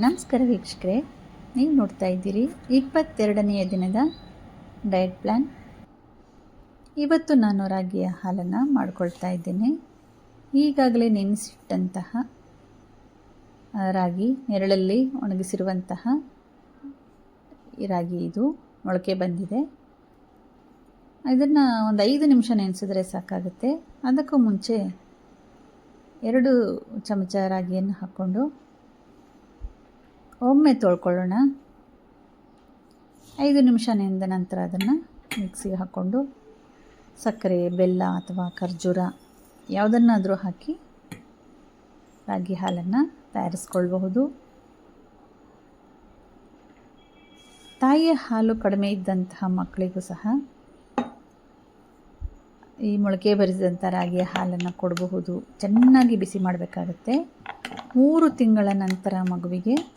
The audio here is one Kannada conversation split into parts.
ನಮಸ್ಕಾರ ವೀಕ್ಷಕರೇ, ನೀವು ನೋಡ್ತಾ ಇದ್ದೀರಿ ಇಪ್ಪತ್ತೆರಡನೆಯ ದಿನದ ಡಯಟ್ ಪ್ಲ್ಯಾನ್ ಇವತ್ತು ನಾನು ರಾಗಿಯ ಹಾಲನ್ನು ಮಾಡ್ಕೊಳ್ತಾ ಇದ್ದೇನೆ. ಈಗಾಗಲೇ ನೆನೆಸಿಟ್ಟಂತಹ ರಾಗಿ, ನೆರಳಲ್ಲಿ ಒಣಗಿಸಿರುವಂತಹ ರಾಗಿ ಇದು ಮೊಳಕೆ ಬಂದಿದೆ. ಇದನ್ನು ಒಂದು ಐದು ನಿಮಿಷ ನೆನೆಸಿದ್ರೆ ಸಾಕಾಗುತ್ತೆ. ಅದಕ್ಕೂ ಮುಂಚೆ ಎರಡು ಚಮಚ ರಾಗಿಯನ್ನು ಹಾಕ್ಕೊಂಡು ಒಮ್ಮೆ ತೊಳ್ಕೊಳ್ಳೋಣ. ಐದು ನಿಮಿಷ ನೆಂದ ನಂತರ ಅದನ್ನು ಮಿಕ್ಸಿಗೆ ಹಾಕ್ಕೊಂಡು ಸಕ್ಕರೆ, ಬೆಲ್ಲ ಅಥವಾ ಖರ್ಜೂರ ಯಾವುದನ್ನಾದರೂ ಹಾಕಿ ರಾಗಿ ಹಾಲನ್ನು ತಯಾರಿಸ್ಕೊಳ್ಬಹುದು. ತಾಯಿಯ ಹಾಲು ಕಡಿಮೆ ಇದ್ದಂತಹ ಮಕ್ಕಳಿಗೂ ಸಹ ಈ ಮೊಳಕೆ ಬರಿಸಿದಂಥ ರಾಗಿಯ ಹಾಲನ್ನು ಕೊಡಬಹುದು. ಚೆನ್ನಾಗಿ ಬಿಸಿ ಮಾಡಬೇಕಾಗತ್ತೆ. ಮೂರು ತಿಂಗಳ ನಂತರ ಮಗುವಿಗೆ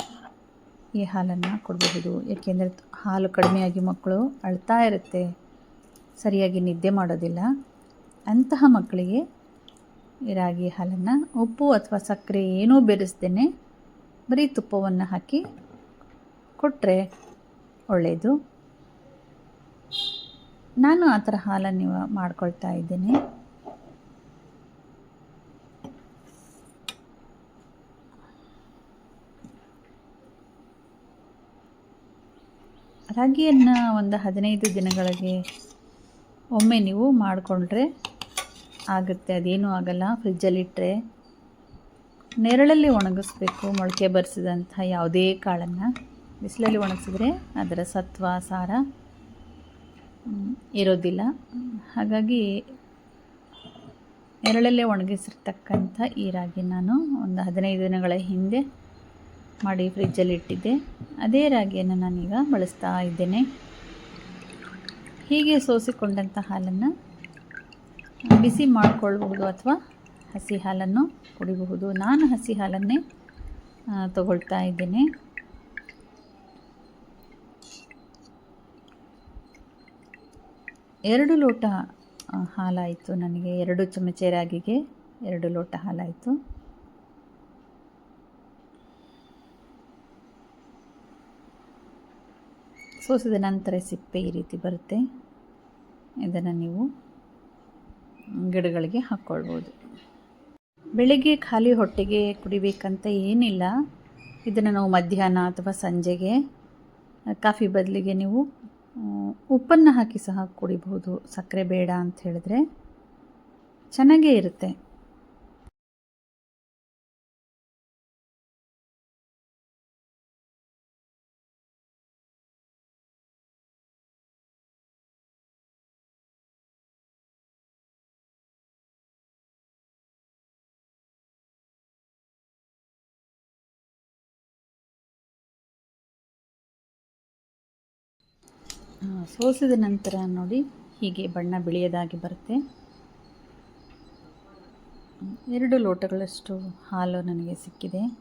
ಈ ಹಾಲನ್ನು ಕೊಡಬಹುದು. ಏಕೆಂದರೆ ಹಾಲು ಕಡಿಮೆಯಾಗಿ ಮಕ್ಕಳು ಅಳ್ತಾ ಇರುತ್ತೆ. ಸರಿಯಾಗಿ ನಿದ್ದೆ ಮಾಡೋದಿಲ್ಲ. ಅಂತಹ ಮಕ್ಕಳಿಗೆ ಈ ರಾಗಿ ಹಾಲನ್ನು ಉಪ್ಪು ಅಥವಾ ಸಕ್ಕರೆ ಏನೂ ಬೆರೆಸ್ದೇ ಬರೀ ತುಪ್ಪವನ್ನು ಹಾಕಿ ಕೊಟ್ಟರೆ ಒಳ್ಳೆಯದು ನಾನು ಆ ಥರ ಹಾಲನ್ನು ಮಾಡ್ಕೊಳ್ತಾ ಇದ್ದೇನೆ. ರಾಗಿಯನ್ನು ಒಂದು ಹದಿನೈದು ದಿನಗಳಿಗೆ ಒಮ್ಮೆ ನೀವು ಮಾಡಿಕೊಂಡ್ರೆ ಆಗುತ್ತೆ. ಅದೇನೂ ಆಗಲ್ಲ. ಫ್ರಿಜ್ಜಲ್ಲಿಟ್ಟರೆ ನೆರಳಲ್ಲಿ ಒಣಗಿಸ್ಬೇಕು. ಮೊಳಕೆ ಬರೆಸಿದಂಥ ಯಾವುದೇ ಕಾಳನ್ನು ಬಿಸಿಲಲ್ಲಿ ಒಣಗಿಸಿದ್ರೆ ಅದರ ಸತ್ವ, ಸಾರ ಇರೋದಿಲ್ಲ. ಹಾಗಾಗಿ ನೆರಳಲ್ಲೇ ಒಣಗಿಸಿರ್ತಕ್ಕಂಥ ಈ ರಾಗಿ ನಾನು ಒಂದು ಹದಿನೈದು ದಿನಗಳ ಹಿಂದೆ ಮಾಡಿ ಫ್ರಿಜ್ಜಲ್ಲಿ ಇಟ್ಟಿದ್ದೆ. ಅದೇ ರಾಗಿಯನ್ನು ನಾನೀಗ ಬಳಸ್ತಾ ಇದ್ದೇನೆ. ಹೀಗೆ ಸೋಸಿಕೊಂಡಂಥ ಹಾಲನ್ನು, ಬಿಸಿ ಮಾಡಿಕೊಳ್ಬಹುದು ಅಥವಾ ಹಸಿ ಹಾಲನ್ನು ಕುಡಿಬಹುದು. ನಾನು ಹಸಿ ಹಾಲನ್ನೇ ತಗೊಳ್ತಾ ಇದ್ದೇನೆ. ಎರಡು ಲೋಟ ಹಾಲಾಯಿತು ನನಗೆ. ಎರಡು ಚಮಚ ರಾಗಿಗೆ ಎರಡು ಲೋಟ ಹಾಲಾಯಿತು. ಸೋಸಿದ ನಂತರ ಸಿಪ್ಪೆ ಈ ರೀತಿ ಬರುತ್ತೆ. ಇದನ್ನು ನೀವು ಗಿಡಗಳಿಗೆ ಹಾಕ್ಕೊಳ್ಬೋದು ಬೆಳಿಗ್ಗೆ ಖಾಲಿ ಹೊಟ್ಟೆಗೆ ಕುಡಿಬೇಕಂತ ಏನಿಲ್ಲ. ಇದನ್ನು ನಾವು ಮಧ್ಯಾಹ್ನ ಅಥವಾ ಸಂಜೆಗೆ, ಕಾಫಿ ಬದಲಿಗೆ ನೀವು ಉಪ್ಪನ್ನು ಹಾಕಿ ಸಹ ಕುಡಿಬಹುದು. ಸಕ್ಕರೆ ಬೇಡ ಅಂತ ಹೇಳಿದ್ರೆ ಚೆನ್ನಾಗೇ ಇರುತ್ತೆ. ಸೋಸಿದ ನಂತರ ನೋಡಿ ಹೀಗೆ ಬಣ್ಣ ಬಿಳಿಯದಾಗಿ ಬರುತ್ತೆ. ಎರಡು ಲೋಟಗಳಷ್ಟು ಹಾಲು ನನಗೆ ಸಿಕ್ಕಿದೆ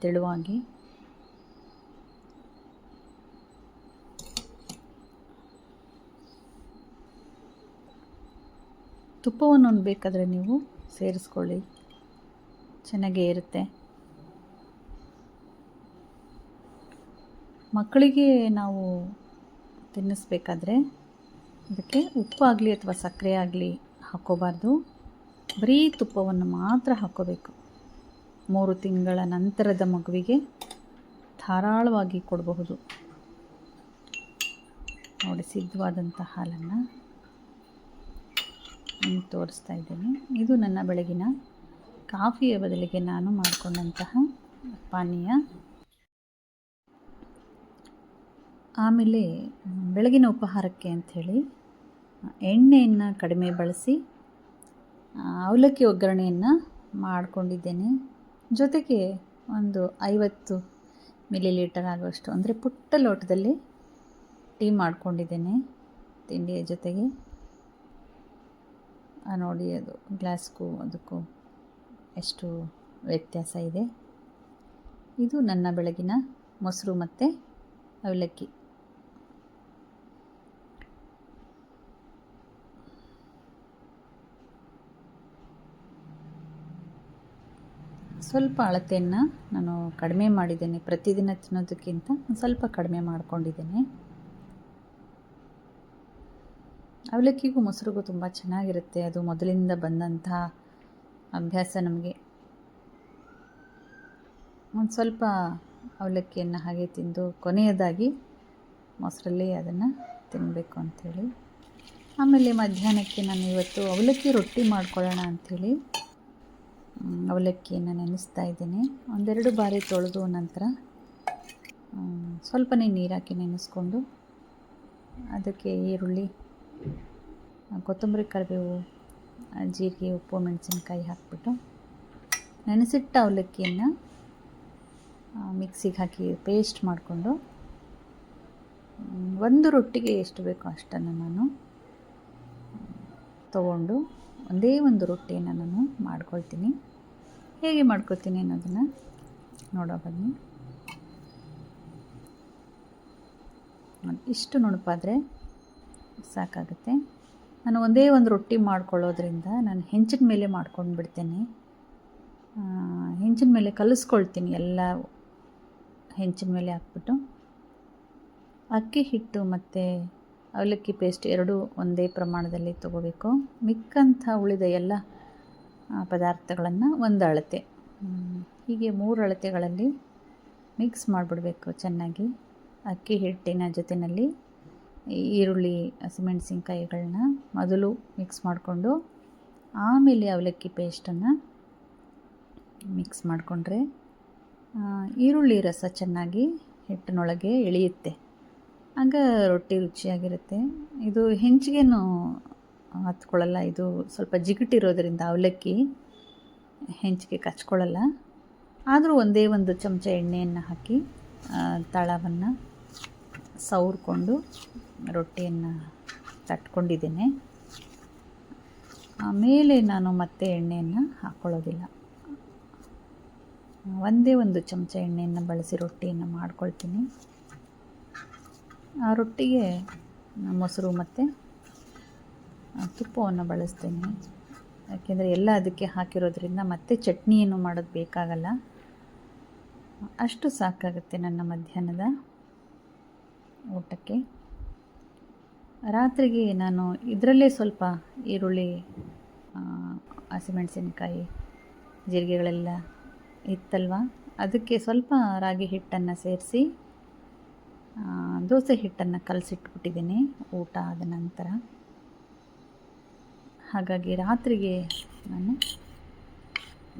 ತೆಳುವಾಗಿ. ತುಪ್ಪವನ್ನು ಬೇಕಾದರೆ ನೀವು ಸೇರಿಸ್ಕೊಳ್ಳಿ. ಚೆನ್ನಾಗೇ ಇರುತ್ತೆ. ಮಕ್ಕಳಿಗೆ ನಾವು ತಿನ್ನಿಸ್ಬೇಕಾದ್ರೆ ಅದಕ್ಕೆ ಉಪ್ಪು ಆಗಲಿ ಅಥವಾ ಸಕ್ಕರೆ ಆಗಲಿ ಹಾಕೋಬಾರ್ದು. ಬರೀ ತುಪ್ಪವನ್ನು ಮಾತ್ರ ಹಾಕೋಬೇಕು. ಮೂರು ತಿಂಗಳ ನಂತರದ ಮಗುವಿಗೆ ಧಾರಾಳವಾಗಿ ಕೊಡಬಹುದು. ನೋಡಿ ಸಿದ್ಧವಾದಂಥ ಹಾಲನ್ನು ನಿಮಗೆ ತೋರಿಸ್ತಾ ಇದ್ದೀನಿ. ಇದು ನನ್ನ ಬೆಳಗಿನ ಕಾಫಿಯ ಬದಲಿಗೆ ನಾನು ಮಾಡಿಕೊಂಡಂತಹ ಪಾನೀಯ. ಆಮೇಲೆ ಬೆಳಗಿನ ಉಪಹಾರಕ್ಕೆ ಅಂಥೇಳಿ, ಎಣ್ಣೆಯನ್ನು ಕಡಿಮೆ ಬಳಸಿ ಅವಲಕ್ಕಿ ಒಗ್ಗರಣೆಯನ್ನು ಮಾಡಿಕೊಂಡಿದ್ದೇನೆ. ಜೊತೆಗೆ ಒಂದು ಐವತ್ತು ಮಿಲಿ ಲೀಟರ್ ಆಗುವಷ್ಟು, ಅಂದರೆ ಪುಟ್ಟ ಲೋಟದಲ್ಲಿ ಟೀ ಮಾಡಿಕೊಂಡಿದ್ದೇನೆ ತಿಂಡಿಯ ಜೊತೆಗೆ. ನೋಡಿ, ಅದು ಗ್ಲಾಸ್ಗೂ ಅದಕ್ಕೂ ಎಷ್ಟು ವ್ಯತ್ಯಾಸ ಇದೆ. ಇದು ನನ್ನ ಬೆಳಗಿನ ಮೊಸರು ಮತ್ತು ಅವಲಕ್ಕಿ. ಸ್ವಲ್ಪ ಅಳತೆಯನ್ನು ನಾನು ಕಡಿಮೆ ಮಾಡಿದ್ದೇನೆ. ಪ್ರತಿದಿನ ತಿನ್ನೋದಕ್ಕಿಂತ ಸ್ವಲ್ಪ ಕಡಿಮೆ ಮಾಡ್ಕೊಂಡಿದ್ದೇನೆ. ಅವಲಕ್ಕಿಗೂ ಮೊಸರಿಗೂ ತುಂಬ ಚೆನ್ನಾಗಿರುತ್ತೆ. ಅದು ಮೊದಲಿಂದ ಬಂದಂಥ ಅಭ್ಯಾಸ ನಮಗೆ. ಒಂದು ಸ್ವಲ್ಪ ಅವಲಕ್ಕಿಯನ್ನು ಹಾಗೆ ತಿಂದು ಕೊನೆಯದಾಗಿ ಮೊಸರಲ್ಲಿ ಅದನ್ನು ತಿನ್ನಬೇಕು ಅಂಥೇಳಿ. ಆಮೇಲೆ ಮಧ್ಯಾಹ್ನಕ್ಕೆ ನಾನು ಇವತ್ತು ಅವಲಕ್ಕಿ ರೊಟ್ಟಿ ಮಾಡ್ಕೊಳ್ಳೋಣ ಅಂಥೇಳಿ. ಅವಲಕ್ಕಿಯನ್ನು ನೆನೆಸ್ತಾ ಇದ್ದೀನಿ. ಒಂದೆರಡು ಬಾರಿ ತೊಳೆದು ನಂತರ ಸ್ವಲ್ಪನೇ ನೀರು ಹಾಕಿ ನೆನೆಸ್ಕೊಂಡು ಅದಕ್ಕೆ ಈರುಳ್ಳಿ ಕೊತ್ತಂಬರಿ ಕರಿಬೇವು ಜೀರಿಗೆ, ಉಪ್ಪು, ಮೆಣಸಿನ್ಕಾಯಿ ಹಾಕ್ಬಿಟ್ಟು ನೆನೆಸಿಟ್ಟ ಅವಲಕ್ಕಿಯನ್ನು ಮಿಕ್ಸಿಗೆ ಹಾಕಿ ಪೇಸ್ಟ್ ಮಾಡಿಕೊಂಡು ಒಂದು ರೊಟ್ಟಿಗೆ ಎಷ್ಟು ಬೇಕೋ ಅಷ್ಟನ್ನು ನಾನು ತಗೊಂಡು ಒಂದೇ ಒಂದು ರೊಟ್ಟಿಯನ್ನು ನಾನು ಮಾಡ್ಕೊಳ್ತೀನಿ. ಹೇಗೆ ಮಾಡ್ಕೊಳ್ತೀನಿ ಅನ್ನೋದನ್ನು ನೋಡೋ ಬನ್ನಿ. ಇಷ್ಟು ನುಣುಪಾದರೆ ಸಾಕಾಗುತ್ತೆ. ನಾನು ಒಂದೇ ಒಂದು ರೊಟ್ಟಿ ಮಾಡ್ಕೊಳ್ಳೋದ್ರಿಂದ ನಾನು ಹೆಂಚಿನ ಮೇಲೆ ಮಾಡ್ಕೊಂಡು ಬಿಡ್ತೇನೆ ಹೆಂಚಿನ ಮೇಲೆ ಕಲಿಸ್ಕೊಳ್ತೀನಿ ಎಲ್ಲ ಹೆಂಚಿನ ಮೇಲೆ ಹಾಕ್ಬಿಟ್ಟು. ಅಕ್ಕಿ ಹಿಟ್ಟು ಮತ್ತು ಅವಲಕ್ಕಿ ಪೇಸ್ಟ್ ಎರಡೂ ಒಂದೇ ಪ್ರಮಾಣದಲ್ಲಿ ತಗೋಬೇಕು. ಮಿಕ್ಕಂಥ ಉಳಿದ ಎಲ್ಲ ಪದಾರ್ಥಗಳನ್ನು ಒಂದು ಅಳತೆ. ಹೀಗೆ ಮೂರು ಅಳತೆಗಳಲ್ಲಿ ಮಿಕ್ಸ್ ಮಾಡಿಬಿಡಬೇಕು ಚೆನ್ನಾಗಿ. ಅಕ್ಕಿ ಹಿಟ್ಟಿನ ಜೊತೆಯಲ್ಲಿ ಈರುಳ್ಳಿ ಹಸಿಮೆಣಸಿನ್ಕಾಯಿಗಳನ್ನ ಮೊದಲು ಮಿಕ್ಸ್ ಮಾಡಿಕೊಂಡು ಆಮೇಲೆ ಅವಲಕ್ಕಿ ಪೇಸ್ಟನ್ನು ಮಿಕ್ಸ್ ಮಾಡಿಕೊಂಡ್ರೆ ಈರುಳ್ಳಿ ರಸ ಚೆನ್ನಾಗಿ ಹಿಟ್ಟಿನೊಳಗೆ ಇಳಿಯುತ್ತೆ. ಆಗ ರೊಟ್ಟಿ ರುಚಿಯಾಗಿರುತ್ತೆ. ಇದು ಹೆಂಚಿಗೆನು ಹತ್ಕೊಳ್ಳಲ್ಲ, ಇದು ಸ್ವಲ್ಪ ಜಿಗುಟಿರೋದ್ರಿಂದ ಅವಲಕ್ಕಿ ಹೆಂಚಿಗೆ ಕಚ್ಕೊಳ್ಳಲ್ಲ. ಆದರೂ ಒಂದೇ ಒಂದು ಚಮಚ ಎಣ್ಣೆಯನ್ನು ಹಾಕಿ ತಳವನ್ನು ಸವರ್ಕೊಂಡು ರೊಟ್ಟಿಯನ್ನು ತಟ್ಕೊಂಡಿದ್ದೇನೆ. ಆಮೇಲೆ ನಾನು ಮತ್ತೆ ಎಣ್ಣೆಯನ್ನು ಹಾಕ್ಕೊಳ್ಳೋದಿಲ್ಲ ಒಂದೇ ಒಂದು ಚಮಚ ಎಣ್ಣೆಯನ್ನು ಬಳಸಿ ರೊಟ್ಟಿಯನ್ನು ಮಾಡ್ಕೊಳ್ತೀನಿ. ಆ ರೊಟ್ಟಿಗೆ ಮೊಸರು ಮತ್ತು ತುಪ್ಪವನ್ನು ಬಳಸ್ತೇನೆ. ಯಾಕೆಂದರೆ ಎಲ್ಲ ಅದಕ್ಕೆ ಹಾಕಿರೋದ್ರಿಂದ ಮತ್ತೆ ಚಟ್ನಿಯನ್ನು ಮಾಡೋದು ಬೇಕಾಗಲ್ಲ. ಅಷ್ಟು ಸಾಕಾಗುತ್ತೆ ನನ್ನ ಮಧ್ಯಾಹ್ನದ ಊಟಕ್ಕೆ. ರಾತ್ರಿಗೆ ನಾನು ಇದರಲ್ಲೇ ಸ್ವಲ್ಪ ಈರುಳ್ಳಿ ಹಸಿಮೆಣಸಿನಕಾಯಿ, ಜೀರಿಗೆಗಳೆಲ್ಲ ಇತ್ತಲ್ವ? ಅದಕ್ಕೆ ಸ್ವಲ್ಪ ರಾಗಿ ಹಿಟ್ಟನ್ನು ಸೇರಿಸಿ ದೋಸೆ ಹಿಟ್ಟನ್ನು ಕಲಸಿಟ್ಬಿಟ್ಟಿದ್ದೀನಿ. ಊಟ ಆದ ನಂತರ. ಹಾಗಾಗಿ ರಾತ್ರಿಗೆ ನಾನು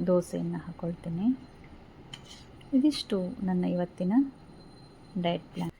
ದೋಸೆಯನ್ನು ಹಾಕ್ಕೊಳ್ತೇನೆ ಇದಿಷ್ಟು ನನ್ನ ಇವತ್ತಿನ ಡಯಟ್ ಪ್ಲ್ಯಾನ್